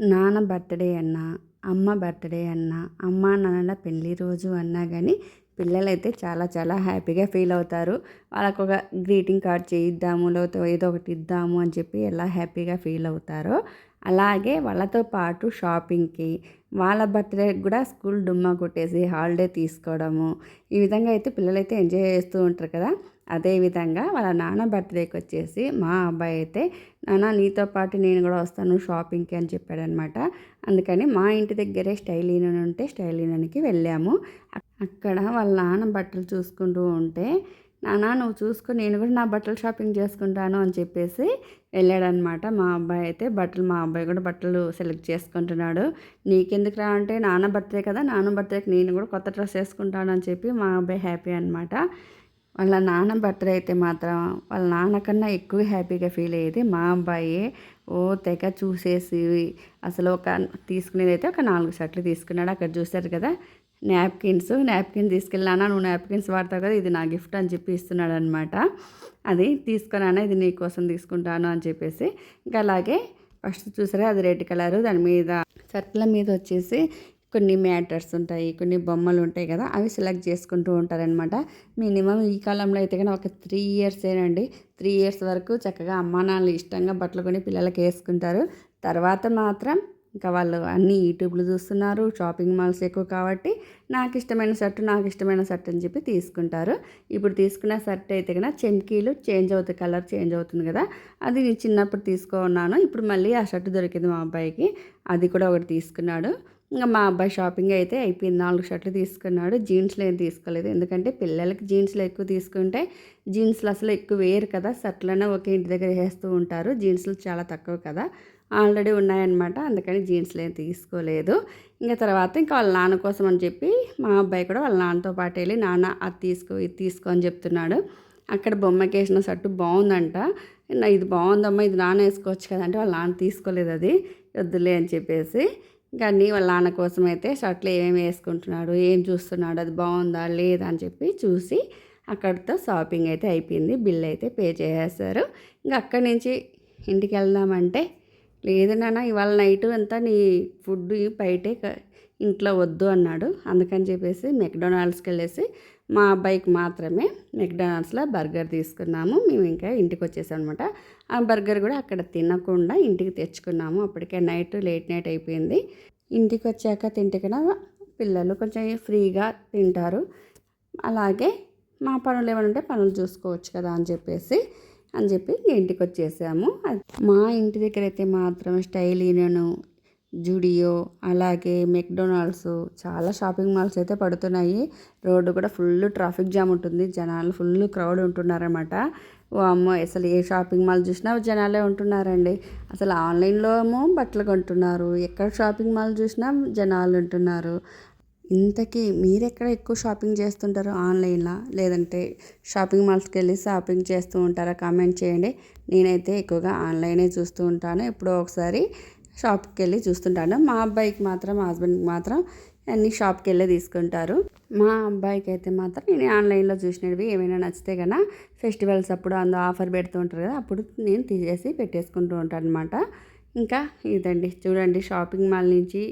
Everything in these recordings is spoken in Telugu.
నాన్న బర్త్డే అన్నా అమ్మ బర్త్డే అన్నా అమ్మ నాన్నల పెళ్ళి రోజు అన్నా కానీ పిల్లలైతే చాలా చాలా హ్యాపీగా ఫీల్ అవుతారు. వాళ్ళకు ఒక గ్రీటింగ్ కార్డ్ చేయిద్దాము లేకపోతే ఏదో ఒకటి ఇద్దాము అని చెప్పి ఎలా హ్యాపీగా ఫీల్ అవుతారో అలాగే వాళ్ళతో పాటు షాపింగ్కి వాళ్ళ బర్త్డే కూడా స్కూల్ డుమ్మా కొట్టేసి హాలిడే తీసుకోవడము ఈ విధంగా అయితే పిల్లలైతే ఎంజాయ్ చేస్తూ ఉంటారు కదా. అదేవిధంగా వాళ్ళ నాన్న బర్త్డేకి వచ్చేసి మా అబ్బాయి అయితే నాన్న నీతో పాటు నేను కూడా వస్తాను షాపింగ్కి అని చెప్పాడనమాట. అందుకని మా ఇంటి దగ్గరే స్టైల్ ఉంటే స్టైల్ వెళ్ళాము. అక్కడ వాళ్ళ నాన్న బట్టలు చూసుకుంటూ ఉంటే నాన్న నువ్వు చూసుకుని నేను కూడా నా బట్టలు షాపింగ్ చేసుకుంటాను అని చెప్పేసి వెళ్ళాడనమాట. మా అబ్బాయి అయితే బట్టలు మా అబ్బాయి కూడా బట్టలు సెలెక్ట్ చేసుకుంటున్నాడు. నీకెందుకు రా అంటే నాన్న బర్త్డే కదా నాన్న బర్త్డేకి నేను కూడా కొత్త డ్రెస్ వేసుకుంటాను అని చెప్పి మా అబ్బాయి హ్యాపీ అనమాట. వాళ్ళ నాన్న బర్త్డే అయితే మాత్రం వాళ్ళ నాన్నకన్నా ఎక్కువ హ్యాపీగా ఫీల్ అయ్యేది మా అబ్బాయి. ఓ తెగ చూసేసి అసలు ఒక తీసుకునేది అయితే ఒక నాలుగు షర్ట్లు తీసుకున్నాడు. అక్కడ చూశారు కదా నాప్కిన్స్ నాప్కిన్ తీసుకెళ్ళానా నువ్వు నాప్కిన్స్ వాడతావు కదా ఇది నా గిఫ్ట్ అని చెప్పి ఇస్తున్నాడు అనమాట అది తీసుకున్నానా ఇది నీ కోసం తీసుకుంటాను అని చెప్పేసి. ఇంకా అలాగే ఫస్ట్ చూసారా అది రెడ్ కలరు దాని మీద షర్ట్ల మీద వచ్చేసి కొన్ని మ్యాటర్స్ ఉంటాయి కొన్ని బొమ్మలు ఉంటాయి కదా అవి సెలెక్ట్ చేసుకుంటూ ఉంటారనమాట మినిమం ఈ కాలంలో అయితే కానీ ఒక త్రీ ఇయర్సేనండి త్రీ ఇయర్స్ వరకు చక్కగా అమ్మా నాన్నలు ఇష్టంగా బట్టలు కొని పిల్లలకి వేసుకుంటారు. తర్వాత మాత్రం ఇంకా వాళ్ళు అన్ని యూట్యూబ్లు చూస్తున్నారు షాపింగ్ మాల్స్ ఎక్కువ కాబట్టి నాకు ఇష్టమైన షర్ట్ నాకు ఇష్టమైన షర్ట్ అని చెప్పి తీసుకుంటారు. ఇప్పుడు తీసుకున్న షర్ట్ అయితే కన్నా చెంకీలు చేంజ్ అవుతాయి కలర్ చేంజ్ అవుతుంది కదా అది నేను చిన్నప్పుడు తీసుకున్నాను. ఇప్పుడు మళ్ళీ ఆ షర్ట్ దొరికింది మా అబ్బాయికి అది కూడా ఒకటి తీసుకున్నాడు. ఇంకా మా అబ్బాయి షాపింగ్ అయితే అయిపోయింది. నాలుగు షర్ట్లు తీసుకున్నాడు. జీన్స్లు ఏం తీసుకోలేదు. ఎందుకంటే పిల్లలకి జీన్స్లు ఎక్కువ తీసుకుంటే జీన్స్లు అసలు ఎక్కువ వేరు కదా. షర్ట్లనే ఒకే ఇంటి దగ్గర వేస్తూ ఉంటారు. జీన్స్లు చాలా తక్కువ కదా. ఆల్రెడీ ఉన్నాయన్నమాట. అందుకని జీన్స్లు ఏం తీసుకోలేదు. ఇంకా తర్వాత ఇంకా వాళ్ళ నాన్న కోసం అని చెప్పి మా అబ్బాయి కూడా వాళ్ళ నాన్నతో పాటు వెళ్ళి నాన్న అది తీసుకో ఇది తీసుకో అని చెప్తున్నాడు. అక్కడ బొమ్మకి వేసిన షర్టు బాగుందంట. ఇది బాగుందమ్మా. ఇది నాన్న వేసుకోవచ్చు కదా అంటే వాళ్ళ నాన్న తీసుకోలేదు అది. వద్దులే అని చెప్పేసి ఇంకా అన్నీ వాళ్ళ నాన్న కోసం అయితే షర్ట్లు ఏమేమి వేసుకుంటున్నాడు ఏం చూస్తున్నాడు అది బాగుందా లేదా అని చెప్పి చూసి అక్కడితో షాపింగ్ అయితే అయిపోయింది. బిల్ అయితే పే చేసేస్తారు ఇంకా అక్కడి నుంచి ఇంటికి వెళ్దామంటే లేదు నాన్న ఇవాళ నైట్ అంతా నీ ఫుడ్ బయటే ఇంట్లో వద్దు అన్నాడు. అందుకని చెప్పేసి మెక్డొనాల్డ్స్కి వెళ్ళేసి మా అబ్బాయికి మాత్రమే మెక్డానల్డ్స్లో బర్గర్ తీసుకున్నాము. మేము ఇంకా ఇంటికి వచ్చేసాం అనమాట ఆ బర్గర్ కూడా అక్కడ తినకుండా ఇంటికి తెచ్చుకున్నాము. అప్పటికే నైట్ లేట్ నైట్ అయిపోయింది. ఇంటికి వచ్చాక తింటే పిల్లలు కొంచెం ఫ్రీగా తింటారు. అలాగే మా పనులు ఏమైనా ఉంటే పనులు చూసుకోవచ్చు కదా అని చెప్పేసి అని చెప్పి ఇంటికి వచ్చేసాము. మా ఇంటి దగ్గర అయితే మాత్రం స్టైల్ యూనియన్ జుడియో అలాగే మెక్డొనాల్డ్స్ చాలా షాపింగ్ మాల్స్ అయితే పడుతున్నాయి. రోడ్డు కూడా ఫుల్ ట్రాఫిక్ జామ్ ఉంటుంది. జనాలు ఫుల్ క్రౌడ్ ఉంటున్నారన్నమాట. ఓ అమ్మ అసలు ఏ షాపింగ్ మాల్ చూసినా జనాలే ఉంటున్నారండి. అసలు ఆన్లైన్లో ఏమో బట్టలు కొంటున్నారు. ఎక్కడ షాపింగ్ మాల్ చూసినా జనాలు ఉంటున్నారు. ఇంతకీ మీరు ఎక్కడ ఎక్కువ షాపింగ్ చేస్తుంటారు? ఆన్లైన్లో? లేదంటే షాపింగ్ మాల్స్కి వెళ్ళి షాపింగ్ చేస్తూ ఉంటారా? కామెంట్ చేయండి. నేనైతే ఎక్కువగా ఆన్లైనే చూస్తూ ఉంటాను. ఎప్పుడో ఒకసారి షాప్కి వెళ్ళి చూస్తుంటాను. మా అబ్బాయికి మాత్రం మా హస్బెండ్కి మాత్రం అన్ని షాప్కి వెళ్ళి తీసుకుంటారు. మా అబ్బాయికి అయితే మాత్రం నేను ఆన్లైన్లో చూసినవి ఏమైనా నచ్చితే కన్నా ఫెస్టివల్స్ అప్పుడు అందులో ఆఫర్ పెడుతూ ఉంటారు కదా అప్పుడు నేను తీసేసి పెట్టేసుకుంటూ ఉంటాను అనమాట ఇంకా ఇదండి. చూడండి షాపింగ్ మాల్ నుంచి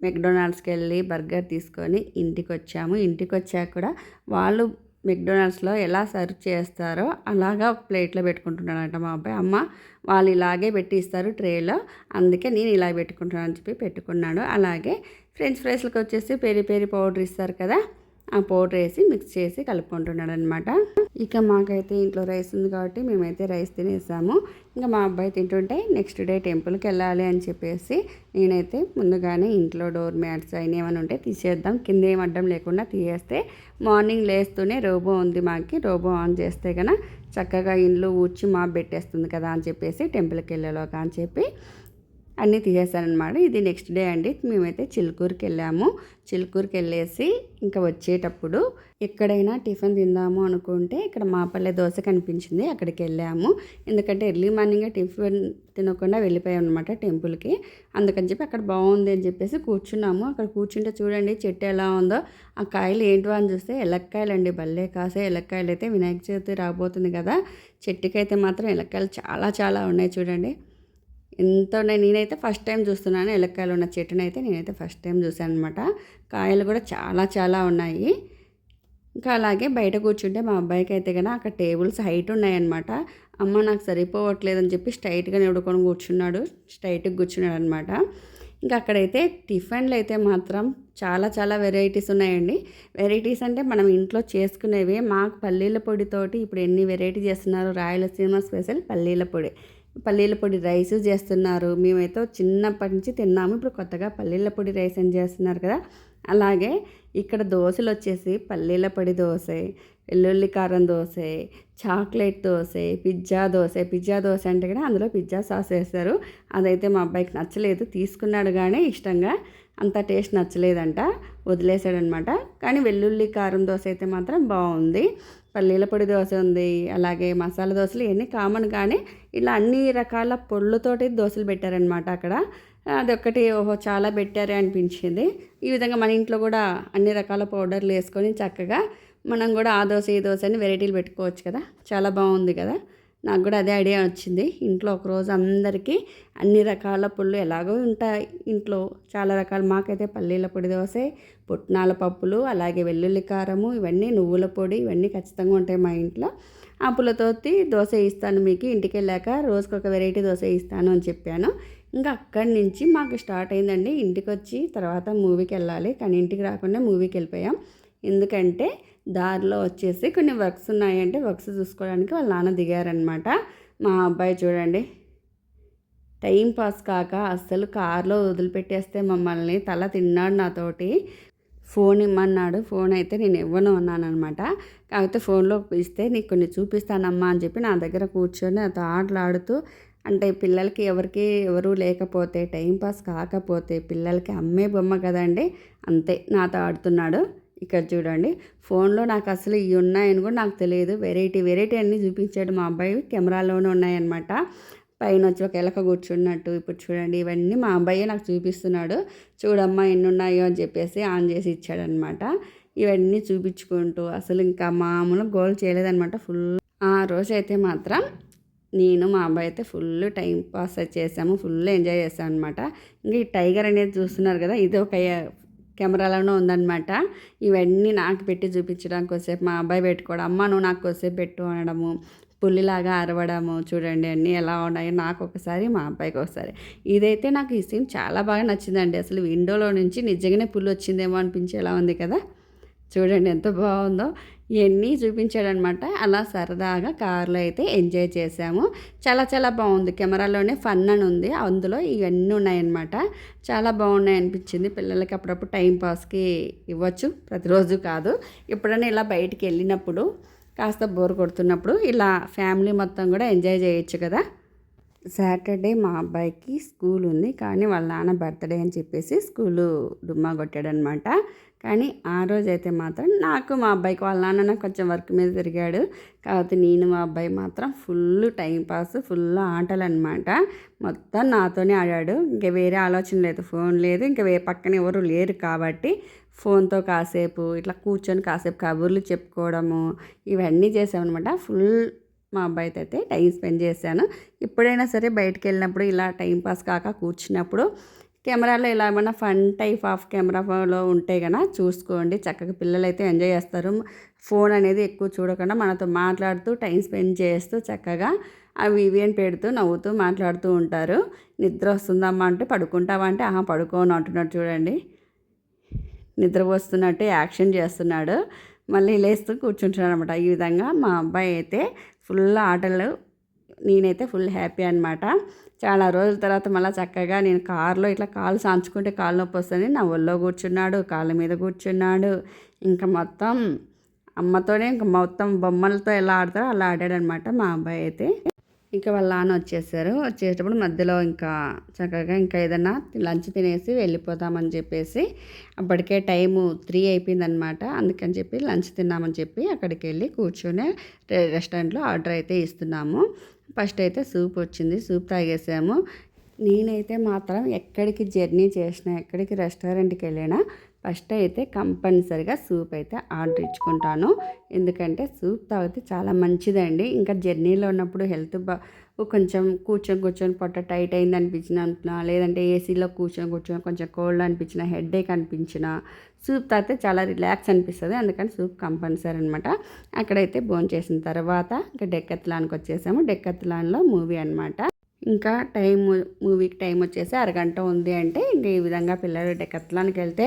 మెక్డొనాల్డ్స్కి వెళ్ళి బర్గర్ తీసుకొని ఇంటికి వచ్చాము ఇంటికి వచ్చాక కూడా వాళ్ళు మెక్డొనాల్డ్స్లో ఎలా సర్వ్ చేస్తారో అలాగా ప్లేట్లో పెట్టుకుంటున్నాడంట మా అబ్బాయి. అమ్మ వాళ్ళు ఇలాగే పెట్టి ఇస్తారు ట్రేలో అందుకే నేను ఇలా పెట్టుకుంటున్నాను అని చెప్పి పెట్టుకున్నాడు. అలాగే ఫ్రెంచ్ ఫ్రైస్లకు వచ్చేసి పెరి పెరి పౌడర్ ఇస్తారు కదా ఆ పౌడర్ వేసి మిక్స్ చేసి కలుపుకుంటున్నాడు అనమాట ఇక మాకైతే ఇంట్లో రైస్ ఉంది కాబట్టి మేమైతే రైస్ తినేసాము. ఇంకా మా అబ్బాయి తింటుంటే నెక్స్ట్ డే టెంపుల్కి వెళ్ళాలి అని చెప్పేసి నేనైతే ముందుగానే ఇంట్లో డోర్ మ్యాట్స్ అయిన ఏమైనా ఉంటే తీసేద్దాం. కింద ఏం అడ్డం లేకుండా తీసేస్తే మార్నింగ్ లేస్తూనే రోబో ఉంది మాకి. రోబో ఆన్ చేస్తే కనుక చక్కగా ఇంట్లో ఊడ్చి మా పెట్టేస్తుంది కదా అని చెప్పేసి టెంపుల్కి వెళ్ళేలోక అని చెప్పి అన్నీ తీసేసానమాట ఇది నెక్స్ట్ డే అండి. మేమైతే చిలుకూరుకి వెళ్ళాము. చిలుకూరుకి వెళ్ళేసి ఇంకా వచ్చేటప్పుడు ఎక్కడైనా టిఫిన్ తిందాము అనుకుంటే ఇక్కడ మాపల్లె దోశ కనిపించింది అక్కడికి వెళ్ళాము. ఎందుకంటే ఎర్లీ మార్నింగ్ టిఫిన్ తినకుండా వెళ్ళిపోయాం అనమాట టెంపుల్కి. అందుకని చెప్పి అక్కడ బాగుంది అని చెప్పేసి కూర్చున్నాము. అక్కడ కూర్చుంటే చూడండి చెట్టు ఎలా ఉందో ఆ కాయలు ఏంటో అని చూస్తే ఎలక్కాయలు అండి భలే కాసే ఎలక్కాయలు అయితే వినాయక చవితి రాబోతుంది కదా. చెట్టుకైతే మాత్రం ఎలక్కాయలు చాలా చాలా ఉన్నాయి చూడండి. ఎంతో ఉన్నాయి. నేనైతే ఫస్ట్ టైం చూస్తున్నాను. ఎలక్కాయలు ఉన్న చెట్టును అయితే నేనైతే ఫస్ట్ టైం చూశాను అనమాట కాయలు కూడా చాలా చాలా ఉన్నాయి. ఇంకా అలాగే బయట కూర్చుంటే మా అబ్బాయికి అయితే కనుక అక్కడ టేబుల్స్ హైట్ ఉన్నాయన్నమాట. అమ్మ నాకు సరిపోవట్లేదని చెప్పి స్ట్రైట్గా నిడుకొని కూర్చున్నాడు. స్ట్రైట్గా కూర్చున్నాడు అనమాట ఇంకా అక్కడైతే టిఫిన్లు అయితే మాత్రం చాలా చాలా వెరైటీస్ ఉన్నాయండి. వెరైటీస్ అంటే మనం ఇంట్లో చేసుకునేవి మాకు పల్లీల పొడితోటి ఇప్పుడు ఎన్ని వెరైటీ చేస్తున్నారు రాయలసీమ స్పెషల్ పల్లీల పొడి. పల్లీల పొడి రైస్ చేస్తున్నారు. మేమైతే చిన్నప్పటి నుంచి తిన్నాము. ఇప్పుడు కొత్తగా పల్లీల పొడి రైస్ అని చేస్తున్నారు కదా. అలాగే ఇక్కడ దోశలు వచ్చేసి పల్లీల పొడి దోశ వెల్లుల్లి కారం dosa chocolate dosa pizza dosa. Pizza dosa అంటే కూడా అందులో పిజ్జా సాస్ వేస్తారు. అదైతే మా అబ్బాయికి నచ్చలేదు. తీసుకున్నాడు కానీ ఇష్టంగా అంత టేస్ట్ నచ్చలేదంట. వదిలేసాడనమాట కానీ వెల్లుల్లి కారం దోశ అయితే మాత్రం బాగుంది. పల్లీల పొడి దోశ ఉంది అలాగే మసాలా దోశలు ఇవన్నీ కామన్ కానీ ఇలా అన్ని రకాల పొళ్ళతోటి దోశలు పెట్టారనమాట అక్కడ. అదొక్కటి ఓహో చాలా పెట్టారే అనిపించింది. ఈ విధంగా మన ఇంట్లో కూడా అన్ని రకాల పౌడర్లు వేసుకొని చక్కగా మనం కూడా ఆ దోశ ఈ దోశ అని వెరైటీలు పెట్టుకోవచ్చు కదా. చాలా బాగుంది కదా. నాకు కూడా అదే ఐడియా వచ్చింది. ఇంట్లో ఒకరోజు అందరికీ అన్ని రకాల పుళ్ళు ఎలాగో ఉంటాయి ఇంట్లో. చాలా రకాలు మాకైతే పల్లీల పొడి దోశ పుట్నాల పప్పులు అలాగే వెల్లుల్లి కారము ఇవన్నీ నువ్వుల పొడి ఇవన్నీ ఖచ్చితంగా ఉంటాయి మా ఇంట్లో. ఆ పుల్లతోటి దోశ ఇస్తాను మీకు ఇంటికి వెళ్ళాక ఒక వెరైటీ దోశ ఇస్తాను అని చెప్పాను. ఇంకా అక్కడి నుంచి మాకు స్టార్ట్ అయిందండి. ఇంటికి వచ్చి తర్వాత మూవీకి వెళ్ళాలి కానీ ఇంటికి రాకుండా మూవీకి వెళ్ళిపోయాం ఎందుకంటే దారిలో వచ్చేసి కొన్ని వర్క్స్ ఉన్నాయంటే వర్క్స్ చూసుకోవడానికి వాళ్ళ నాన్న దిగారనమాట మా అబ్బాయి చూడండి టైం పాస్ కాక అస్సలు కారులో వదిలిపెట్టేస్తే మమ్మల్ని తల తిన్నాడు నాతోటి. ఫోన్ ఇమ్మన్నాడు. ఫోన్ అయితే నేను ఇవ్వను అన్నాను అనమాట కాకపోతే ఫోన్లో ఇస్తే నీకు కొన్ని చూపిస్తానమ్మా అని చెప్పి నా దగ్గర కూర్చొని అతను ఆటలాడుతూ అంటే పిల్లలకి ఎవరికి ఎవరు లేకపోతే టైంపాస్ కాకపోతే పిల్లలకి అమ్మే బొమ్మ కదండి అంతే నాతో ఆడుతున్నాడు. ఇక్కడ చూడండి ఫోన్లో నాకు అసలు ఇవి ఉన్నాయని కూడా నాకు తెలియదు. వెరైటీ వెరైటీ అన్నీ చూపించాడు మా అబ్బాయి కెమెరాలోనే ఉన్నాయన్నమాట. పైన వచ్చి ఒక ఎలక కూర్చున్నట్టు ఇప్పుడు చూడండి ఇవన్నీ మా అబ్బాయి నాకు చూపిస్తున్నాడు. చూడమ్మా ఎన్ని ఉన్నాయో అని చెప్పేసి ఆన్ చేసి ఇచ్చాడనమాట. ఇవన్నీ చూపించుకుంటూ అసలు ఇంకా మామూలు గోల్ చేయలేదనమాట ఫుల్. ఆ రోజు అయితే మాత్రం నేను మా అబ్బాయి అయితే ఫుల్ టైం పాస్ చేసాము ఫుల్ ఎంజాయ్ చేసాం అనమాట ఇంకా ఈ టైగర్ అనేది చూస్తున్నారు కదా ఇది ఒక కెమెరాలోనే ఉందన్నమాట ఇవన్నీ నాకు పెట్టి చూపించడానికి కొద్దిసేపు మా అబ్బాయి పెట్టుకోవడం అమ్మ నువ్వు నాకు కొద్దిసేపు పెట్టు అనడము పుల్లిలాగా అరవడము చూడండి అన్నీ ఎలా ఉన్నాయి నాకు ఒకసారి మా అబ్బాయికి ఒకసారి. ఇదైతే నాకు ఈ సీన్ చాలా బాగా నచ్చిందండి. అసలు విండోలో నుంచి నిజంగానే పుల్లు వచ్చిందేమో అనిపించేలా ఉంది కదా. చూడండి ఎంత బాగుందో. ఇవన్నీ చూపించాడనమాట. అలా సరదాగా కార్లో అయితే ఎంజాయ్ చేసాము చాలా చాలా బాగుంది. కెమెరాలోనే ఫన్ అని ఉంది. అందులో ఇవన్నీ ఉన్నాయన్నమాట. చాలా బాగున్నాయి అనిపించింది. పిల్లలకి అప్పుడప్పుడు టైం పాస్కి ఇవ్వచ్చు. ప్రతిరోజు కాదు. ఎప్పుడైనా ఇలా బయటికి వెళ్ళినప్పుడు కాస్త బోర్ కొడుతున్నప్పుడు ఇలా ఫ్యామిలీ మొత్తం కూడా ఎంజాయ్ చేయొచ్చు కదా. సాటర్డే మా అబ్బాయికి స్కూల్ ఉంది కానీ వాళ్ళ నాన్న బర్త్డే అని చెప్పేసి స్కూలు డుమ్మా కొట్టాడనమాట. కానీ ఆ రోజైతే మాత్రం నాకు మా అబ్బాయికి వాళ్ళ నాన్న నాకు కొంచెం వర్క్ మీద తిరిగాడు. కాకపోతే నేను మా అబ్బాయి మాత్రం ఫుల్ టైం పాస్ ఫుల్ ఆటలు అనమాట మొత్తం నాతోనే ఆడాడు. ఇంకా వేరే ఆలోచన లేదు ఫోన్ లేదు. ఇంకా వే పక్కన ఎవరు లేరు కాబట్టి ఫోన్తో కాసేపు ఇట్లా కూర్చొని కాసేపు కబుర్లు చెప్పుకోవడము ఇవన్నీ చేసామన్నమాట ఫుల్ మా అబ్బాయితో అయితే టైం స్పెండ్ చేశాను. ఎప్పుడైనా సరే బయటకు వెళ్ళినప్పుడు ఇలా టైంపాస్ కాక కూర్చున్నప్పుడు కెమెరాలో ఇలా ఏమైనా ఫన్ టైప్ ఆఫ్ కెమెరాలో ఉంటే కనుక చూసుకోండి. చక్కగా పిల్లలు అయితే ఎంజాయ్ చేస్తారు. ఫోన్ అనేది ఎక్కువ చూడకుండా మనతో మాట్లాడుతూ టైం స్పెండ్ చేస్తూ చక్కగా అవి ఇవి అని పెడుతూ నవ్వుతూ మాట్లాడుతూ ఉంటారు. నిద్ర వస్తుందమ్మా అంటే పడుకుంటావా అంటే ఆహా పడుకోను అంటున్నట్టు చూడండి. నిద్రపోస్తున్నట్టు యాక్షన్ చేస్తున్నాడు. మళ్ళీ లేస్తూ కూర్చుంటున్నాడు అనమాట ఈ విధంగా మా అబ్బాయి అయితే ఫుల్ ఆటలు నేనైతే ఫుల్ హ్యాపీ అనమాట చాలా రోజుల తర్వాత మళ్ళీ చక్కగా నేను కారులో ఇట్లా కాలు సాంచుకుంటే కాలు నొప్పి వస్తుంది. నా ఒళ్ళో కూర్చున్నాడు కాళ్ళ మీద కూర్చున్నాడు. ఇంకా మొత్తం అమ్మతోనే ఇంకా మొత్తం బొమ్మలతో ఎలా ఆడతారో అలా ఆడాడనమాట మా అబ్బాయి అయితే. ఇంకా వాళ్ళ నాన్న వచ్చేసారు. వచ్చేటప్పుడు మధ్యలో ఇంకా చక్కగా ఇంకా ఏదైనా లంచ్ తినేసి వెళ్ళిపోతామని చెప్పేసి అప్పటికే టైము త్రీ అయిపోయిందనమాట అందుకని చెప్పి లంచ్ తిన్నామని చెప్పి అక్కడికి వెళ్ళి కూర్చొని రెస్టారెంట్లో ఆర్డర్ అయితే ఇస్తున్నాము. ఫస్ట్ అయితే సూప్ వచ్చింది. సూప్ తాగేసాము. నేనైతే మాత్రం ఎక్కడికి జర్నీ చేసినా ఎక్కడికి రెస్టారెంట్కి వెళ్ళినా ఫస్ట్ అయితే కంపల్సరిగా సూప్ అయితే ఆర్డర్ ఇచ్చుకుంటాను. ఎందుకంటే సూప్ తాగితే చాలా మంచిదండి. ఇంకా జర్నీలో ఉన్నప్పుడు హెల్త్ బా కొంచెం కూర్చొని కూర్చొని పొట్ట టైట్ అయింది అనిపించిన లేదంటే ఏసీలో కూర్చొని కూర్చొని కొంచెం కోల్డ్ అనిపించిన హెడేక్ అనిపించిన సూప్ తాగితే చాలా రిలాక్స్ అనిపిస్తుంది. అందుకని సూప్ కంపల్సరీ అనమాట అక్కడైతే భోజనం చేసిన తర్వాత ఇంకా డెక్కత్లాన్కి వచ్చేసాము. డెక్కత్లాన్లో మూవీ అనమాట ఇంకా టైం మూవీకి టైం వచ్చేసి అరగంట ఉంది అంటే ఇంక ఈ విధంగా పిల్లలు డెకత్లానికి వెళ్తే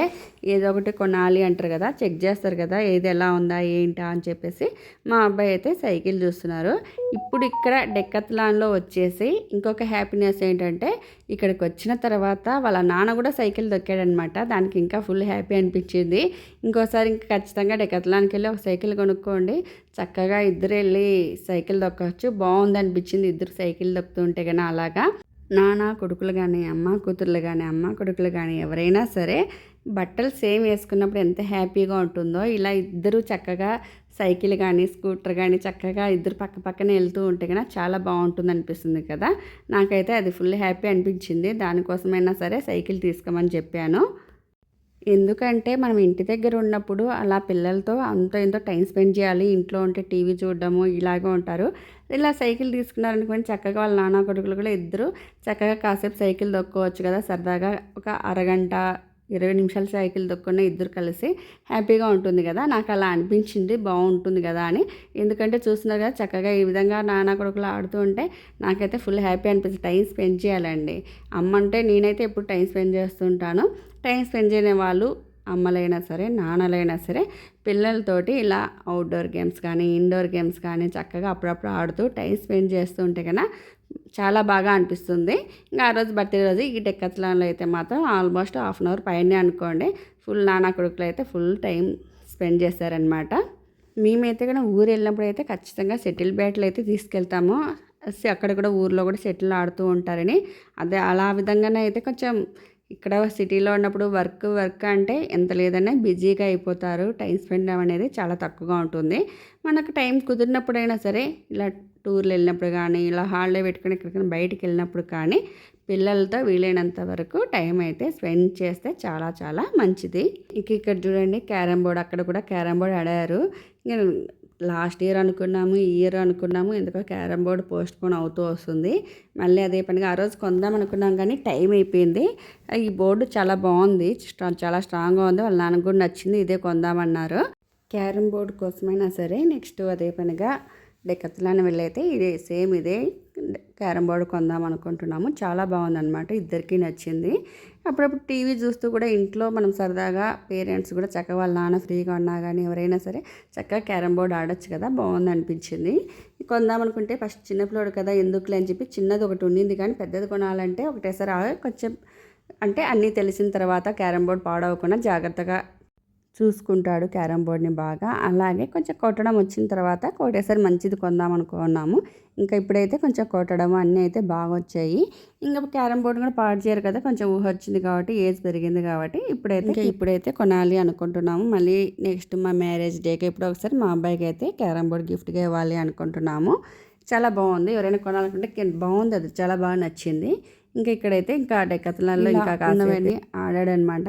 ఏదో ఒకటి కొనాలి అంటారు కదా చెక్ చేస్తారు కదా ఏది ఎలా ఉందా ఏంటా అని చెప్పేసి మా అబ్బాయి అయితే సైకిల్ చూస్తున్నారు. ఇప్పుడు ఇక్కడ డెక్కత్లాన్లో వచ్చేసి ఇంకొక హ్యాపీనెస్ ఏంటంటే ఇక్కడికి వచ్చిన తర్వాత వాళ్ళ నాన్న కూడా సైకిల్ దొక్కాడనమాట. దానికి ఇంకా ఫుల్ హ్యాపీ అనిపించింది. ఇంకోసారి ఇంకా ఖచ్చితంగా డెక్కత్లానికి వెళ్ళి ఒక సైకిల్ కొనుక్కోండి. చక్కగా ఇద్దరు వెళ్ళి సైకిల్ దొక్కవచ్చు. బాగుంది అనిపించింది ఇద్దరు సైకిల్ దొక్కుతుంటే కానీ అలాగా. నానా కొడుకులు కానీ అమ్మ కూతుర్లు కానీ అమ్మ కొడుకులు కానీ ఎవరైనా సరే బట్టలు సేమ్ వేసుకున్నప్పుడు ఎంత హ్యాపీగా ఉంటుందో ఇలా ఇద్దరు చక్కగా సైకిల్ కానీ స్కూటర్ కానీ చక్కగా ఇద్దరు పక్క పక్కన వెళ్తూ ఉంటే కన్నా చాలా బాగుంటుంది అనిపిస్తుంది కదా. నాకైతే అది ఫుల్ హ్యాపీ అనిపించింది. దానికోసమైనా సరే సైకిల్ తీసుకోమని చెప్పాను. ఎందుకంటే మనం ఇంటి దగ్గర ఉన్నప్పుడు అలా పిల్లలతో అంత ఎంతో టైం స్పెండ్ చేయాలి ఇంట్లో ఉంటే టీవీ చూడడము ఇలాగే ఉంటారు. ఇలా సైకిల్ తీసుకున్నారనుకోండి చక్కగా వాళ్ళ నాన్న కొడుకులు కూడా ఇద్దరు చక్కగా కాసేపు సైకిల్ దొక్కోవచ్చు కదా సరదాగా ఒక అరగంట ఇరవై నిమిషాలు సైకిల్ దొక్కున్న ఇద్దరు కలిసి హ్యాపీగా ఉంటుంది కదా. నాకు అలా అనిపించింది బాగుంటుంది కదా అని. ఎందుకంటే చూస్తున్నారు కదా చక్కగా ఈ విధంగా నాన్న కొడుకులు ఆడుతూ ఉంటే నాకైతే ఫుల్ హ్యాపీ అనిపిస్తుంది. టైం స్పెండ్ చేయాలండి. అమ్మ అంటే నేనైతే ఎప్పుడు టైం స్పెండ్ చేస్తుంటాను. టైం స్పెండ్ చేయని వాళ్ళు అమ్మలైనా సరే నాన్నలైనా సరే పిల్లలతోటి ఇలా అవుట్డోర్ గేమ్స్ కానీ ఇండోర్ గేమ్స్ కానీ చక్కగా అప్పుడప్పుడు ఆడుతూ టైం స్పెండ్ చేస్తూ ఉంటే కన్నా చాలా బాగా అనిపిస్తుంది. ఇంకా ఆ రోజు బర్త్డే రోజు ఈ డెక్కత్లాన్లో అయితే మాత్రం ఆల్మోస్ట్ హాఫ్ అన్ అవర్ పైనే అనుకోండి. ఫుల్ నానా కొడుకులు అయితే ఫుల్ టైం స్పెండ్ చేశారనమాట మేమైతే కూడా ఊరు వెళ్ళినప్పుడు అయితే ఖచ్చితంగా సెటిల్ బ్యాట్లు అయితే తీసుకెళ్తాము. అక్కడ కూడా ఊర్లో కూడా సెటిల్ ఆడుతూ ఉంటారని. అదే అలా విధంగానే అయితే కొంచెం ఇక్కడ సిటీలో ఉన్నప్పుడు వర్క్ వర్క్ అంటే ఎంత లేదన్నా బిజీగా అయిపోతారు. టైం స్పెండ్ అనేది చాలా తక్కువగా ఉంటుంది. మనకు టైం కుదిరినప్పుడైనా సరే ఇలా టూర్లు వెళ్ళినప్పుడు కానీ ఇలా హాలిడే పెట్టుకుని ఎక్కడికైనా బయటికి వెళ్ళినప్పుడు కానీ పిల్లలతో వీలైనంత వరకు టైం అయితే స్పెండ్ చేస్తే చాలా చాలా మంచిది. ఇక ఇక్కడ చూడండి క్యారమ్ బోర్డ్ అక్కడ కూడా క్యారమ్ బోర్డ్ ఆడారు. ఇంకా లాస్ట్ ఇయర్ అనుకున్నాము ఈ ఇయర్ అనుకున్నాము ఎందుకో క్యారమ్ బోర్డ్ పోస్ట్ పోన్ అవుతూ వస్తుంది. మళ్ళీ అదే పనిగా ఆ రోజు కొందాం అనుకున్నాం కానీ టైం అయిపోయింది. ఈ బోర్డు చాలా బాగుంది చాలా స్ట్రాంగ్గా ఉంది వాళ్ళ నాన్నకు కూడా నచ్చింది ఇదే కొందామన్నారు. క్యారమ్ బోర్డు కోసమైనా సరే నెక్స్ట్ అదే పనిగా డెక్కత్లాని వెళ్ళైతే ఇదే సేమ్ ఇదే క్యారమ్ బోర్డు కొందాం అనుకుంటున్నాము. చాలా బాగుందన్నమాట ఇద్దరికీ నచ్చింది. అప్పుడప్పుడు టీవీ చూస్తూ కూడా ఇంట్లో మనం సరదాగా పేరెంట్స్ కూడా చక్కగా వాళ్ళ నాన్న ఫ్రీగా ఉన్నా కానీ ఎవరైనా సరే చక్కగా క్యారమ్ బోర్డు ఆడొచ్చు కదా బాగుంది అనిపించింది. కొందాం అనుకుంటే ఫస్ట్ చిన్నపిల్లడు కదా ఎందుకులే అని చెప్పి చిన్నది ఒకటి ఉండింది కానీ పెద్దది కొనాలంటే ఒకటేసారి కొంచెం అంటే అన్నీ తెలిసిన తర్వాత క్యారమ్ బోర్డు పాడవకుండా జాగ్రత్తగా చూసుకుంటాడు క్యారమ్ బోర్డ్ని బాగా. అలాగే కొంచెం కొట్టడం వచ్చిన తర్వాత కొట్టేసరి మంచిది కొందాం అనుకున్నాము. ఇంకా ఇప్పుడైతే కొంచెం కొట్టడం అన్నీ అయితే బాగా వచ్చాయి ఇంకా క్యారమ్ బోర్డు కూడా పాడు చేయరు కదా కొంచెం ఊహ వచ్చింది కాబట్టి ఏజ్ పెరిగింది కాబట్టి ఇప్పుడైతే ఇంకా ఇప్పుడైతే కొనాలి అనుకుంటున్నాము. మళ్ళీ నెక్స్ట్ మా మ్యారేజ్ డేకి ఇప్పుడు ఒకసారి మా అబ్బాయికి అయితే క్యారమ్ బోర్డ్ గిఫ్ట్గా ఇవ్వాలి అనుకుంటున్నాము. చాలా బాగుంది. ఎవరైనా కొనాలనుకుంటే బాగుంది అది. చాలా బాగా నచ్చింది. ఇంకా ఇక్కడైతే ఇంకా డెక్కతలలో ఇంకా కాసినవన్నీ ఆడాడనమాట.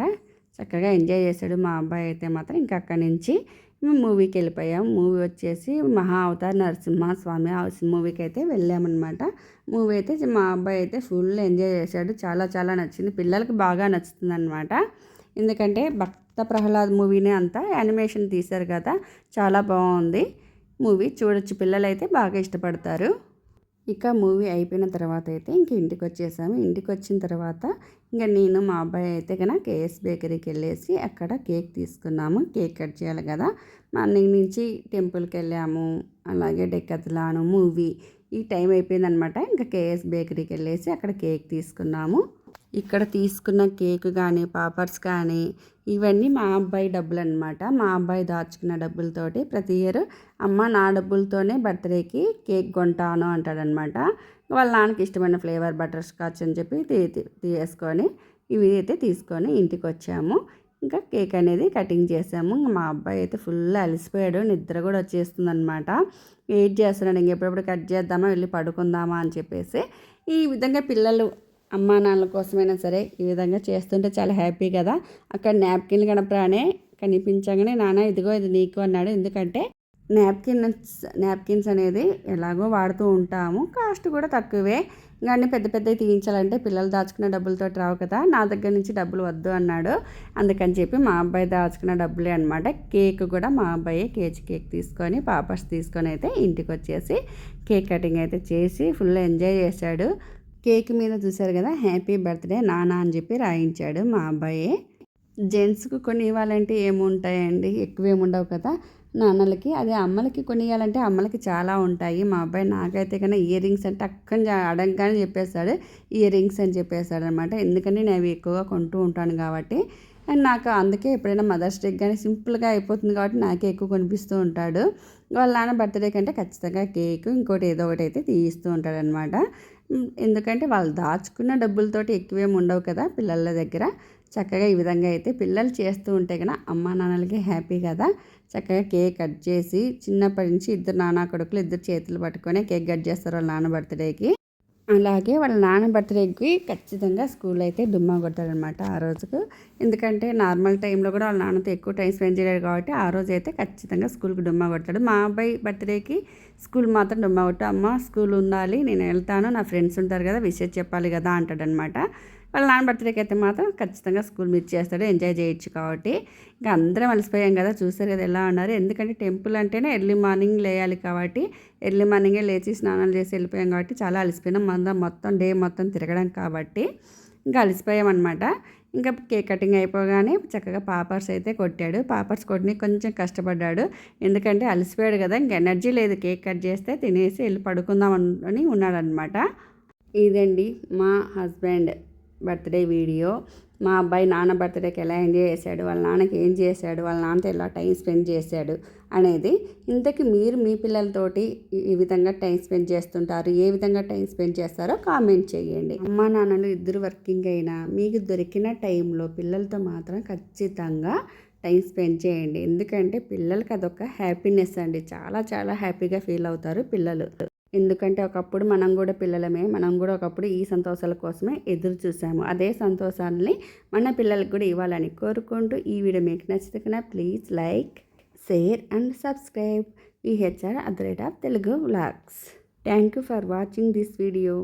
చక్కగా ఎంజాయ్ చేశాడు మా అబ్బాయి అయితే మాత్రం. ఇంకా అక్కడి నుంచి మేము మూవీకి వెళ్ళిపోయాం. మూవీ వచ్చేసి మహా అవతార్ నరసింహస్వామి హౌస్ మూవీకి అయితే వెళ్ళామన్నమాట. మూవీ అయితే మా అబ్బాయి అయితే ఫుల్ ఎంజాయ్ చేశాడు. చాలా చాలా నచ్చింది. పిల్లలకి బాగా నచ్చుతుంది అనమాట ఎందుకంటే భక్త ప్రహ్లాద్ మూవీని అంతా యానిమేషన్ తీశారు కదా. చాలా బాగుంది మూవీ. చూడొచ్చు. పిల్లలు అయితే బాగా ఇష్టపడతారు. ఇక మూవీ అయిపోయిన తర్వాత అయితే ఇంక ఇంటికి వచ్చేసాము. ఇంటికి వచ్చిన తర్వాత ఇంకా నేను మా అబ్బాయి అయితే కనుక కేఎస్ బేకరీకి వెళ్ళేసి అక్కడ కేక్ తీసుకున్నాము. కేక్ కట్ చేయాలి కదా. మార్నింగ్ నుంచి టెంపుల్కి వెళ్ళాము. అలాగే డెక్కత్లాను మూవీ ఈ టైం అయిపోయిందనమాట. ఇంకా కేఎస్ బేకరీకి వెళ్ళేసి అక్కడ కేక్ తీసుకున్నాము. ఇక్కడ తీసుకున్న కేక్ కానీ పాపర్స్ కానీ ఇవన్నీ మా అబ్బాయి డబ్బులు అనమాట మా అబ్బాయి దాచుకున్న డబ్బులతోటి ప్రతి ఇయర్ అమ్మ నా డబ్బులతోనే బర్త్డేకి కేక్ కొంటాను అంటాడనమాట. వాళ్ళ నాన్నకి ఇష్టమైన ఫ్లేవర్ బటర్ స్కాచ్ అని చెప్పి తీసుకొని ఇవి అయితే తీసుకొని ఇంటికి వచ్చాము. ఇంకా కేక్ అనేది కటింగ్ చేసాము. మా అబ్బాయి అయితే ఫుల్ అలసిపోయాడు. నిద్ర కూడా వచ్చేస్తుంది అనమాట వెయిట్ చేస్తున్నాడు ఇంకెప్పుడప్పుడు కట్ చేద్దామా? వెళ్ళి పడుకుందామా? అని చెప్పేసి ఈ విధంగా పిల్లలు అమ్మా నాన్నల కోసమైనా సరే ఈ విధంగా చేస్తుంటే చాలా హ్యాపీ కదా. అక్కడ నాప్కిన్లు కనపరానే కనిపించగానే నాన్న ఇదిగో ఇది నీకు అన్నాడు. ఎందుకంటే నాప్కిన్స్ నాప్కిన్స్ అనేది ఎలాగో వాడుతూ ఉంటాము. కాస్ట్ కూడా తక్కువే. కానీ పెద్ద పెద్దవి తీయించాలంటే పిల్లలు దాచుకున్న డబ్బులతో రావు కదా. నా దగ్గర నుంచి డబ్బులు వద్దు అన్నాడు. అందుకని చెప్పి మా అబ్బాయి దాచుకున్న డబ్బులే అనమాట కేక్ కూడా మా అబ్బాయి కేజీ కేక్ తీసుకొని పాపర్స్ తీసుకొని అయితే ఇంటికి వచ్చేసి కేక్ కటింగ్ అయితే చేసి ఫుల్ ఎంజాయ్ చేశాడు. కేక్ మీద చూశారు కదా హ్యాపీ బర్త్డే నానా అని చెప్పి రాయించాడు మా అబ్బాయి. జెంట్స్కు కొన్ని ఇవ్వాలంటే ఏముంటాయండి? ఎక్కువ ఏముండవు కదా. నాన్నలకి అదే అమ్మలకి కొనియాలంటే అమ్మలకి చాలా ఉంటాయి. మా అబ్బాయి నాకైతే కన్నా ఇయర్ రింగ్స్ అంటే అక్కని అడగగానే చెప్పేస్తాడు. ఇయర్ రింగ్స్ అని చెప్పేస్తాడు అనమాట ఎందుకంటే నేను అవి ఎక్కువగా కొంటూ ఉంటాను కాబట్టి. అండ్ నాకు అందుకే ఎప్పుడైనా మదర్స్ డే కానీ సింపుల్గా అయిపోతుంది కాబట్టి నాకే ఎక్కువ కొనిపిస్తూ ఉంటాడు. వాళ్ళ నాన్న బర్త్డే కంటే ఖచ్చితంగా కేక్ ఇంకోటి ఏదో ఒకటి అయితే తీయిస్తూ ఉంటాడనమాట. ఎందుకంటే వాళ్ళు దాచుకున్న డబ్బులతోటి ఎక్కువేమి ఉండవు కదా పిల్లల దగ్గర. చక్కగా ఈ విధంగా అయితే పిల్లలు చేస్తూ ఉంటే కన్నా అమ్మ నాన్నలకి హ్యాపీ కదా. చక్కగా కేక్ కట్ చేసి చిన్నప్పటి నుంచి ఇద్దరు నాన్న కొడుకులు ఇద్దరు చేతులు పట్టుకొని కేక్ కట్ చేస్తారు వాళ్ళ నాన్న బర్త్డేకి. అలాగే వాళ్ళ నాన్న బర్త్డేకి ఖచ్చితంగా స్కూల్ అయితే డుమ్మా కొడతాడనమాట ఆ రోజుకు. ఎందుకంటే నార్మల్ టైంలో కూడా వాళ్ళ నాన్నతో ఎక్కువ టైం స్పెండ్ చేయలేరు కాబట్టి ఆ రోజు అయితే ఖచ్చితంగా స్కూల్కి డుమ్మా కొడతాడు మా అబ్బాయి బర్త్డేకి స్కూల్ మాత్రం డుమ్మా కొట్టు. అమ్మ స్కూల్ ఉండాలి నేను వెళ్తాను నా ఫ్రెండ్స్ ఉంటారు కదా విషయం చెప్పాలి కదా అంటాడనమాట వాళ్ళ నాన్న బర్త్డేకి అయితే మాత్రం ఖచ్చితంగా స్కూల్ మీట్ చేస్తాడు ఎంజాయ్ చేయొచ్చు కాబట్టి. ఇంకా అందరం అలసిపోయాం కదా చూసారు కదా ఎలా ఉన్నారు. ఎందుకంటే టెంపుల్ అంటేనే ఎర్లీ మార్నింగ్ లేయాలి కాబట్టి ఎర్లీ మార్నింగే లేచి స్నానాలు చేసి వెళ్ళిపోయాం కాబట్టి చాలా అలసిపోయినాం. మందం మొత్తం డే మొత్తం తిరగడం కాబట్టి ఇంకా అలసిపోయామన్నమాట ఇంకా కేక్ కటింగ్ అయిపోగానే చక్కగా పాపర్స్ అయితే కొట్టాడు. పాపర్స్ కొట్టి కొంచెం కష్టపడ్డాడు. ఎందుకంటే అలసిపోయాడు కదా ఇంక ఎనర్జీ లేదు. కేక్ కట్ చేస్తే తినేసి వెళ్ళి పడుకుందాం అని ఉన్నాడనమాట ఇదండి మా హస్బెండ్ బర్త్డే వీడియో. మా అబ్బాయి నాన్న బర్త్డేకి ఎలా ఎంజాయ్ చేశాడు వాళ్ళ నాన్నకి ఏం చేశాడు వాళ్ళ నాన్నతో ఎలా టైం స్పెండ్ చేశాడు అనేది ఇంతకీ మీరు మీ పిల్లలతోటి ఈ విధంగా టైం స్పెండ్ చేస్తుంటారు ఏ విధంగా టైం స్పెండ్ చేస్తారో కామెంట్ చేయండి. అమ్మా నాన్నలు ఇద్దరు వర్కింగ్ అయినా మీకు దొరికిన టైంలో పిల్లలతో మాత్రం ఖచ్చితంగా టైం స్పెండ్ చేయండి. ఎందుకంటే పిల్లలకి అదొక హ్యాపీనెస్ అండి. చాలా చాలా హ్యాపీగా ఫీల్ అవుతారు పిల్లలు. ఎందుకంటే ఒకప్పుడు మనం కూడా పిల్లలమే మనం కూడా ఒకప్పుడు ఈ సంతోషాల కోసమే ఎదురు చూసాము. అదే సంతోషాలని మన పిల్లలకు కూడా ఇవ్వాలని కోరుకుంటూ ఈ వీడియో మీకు నచ్చితే please like share and subscribe. ఈ HR at the rate of Telugu vlogs. Thank you for watching this video.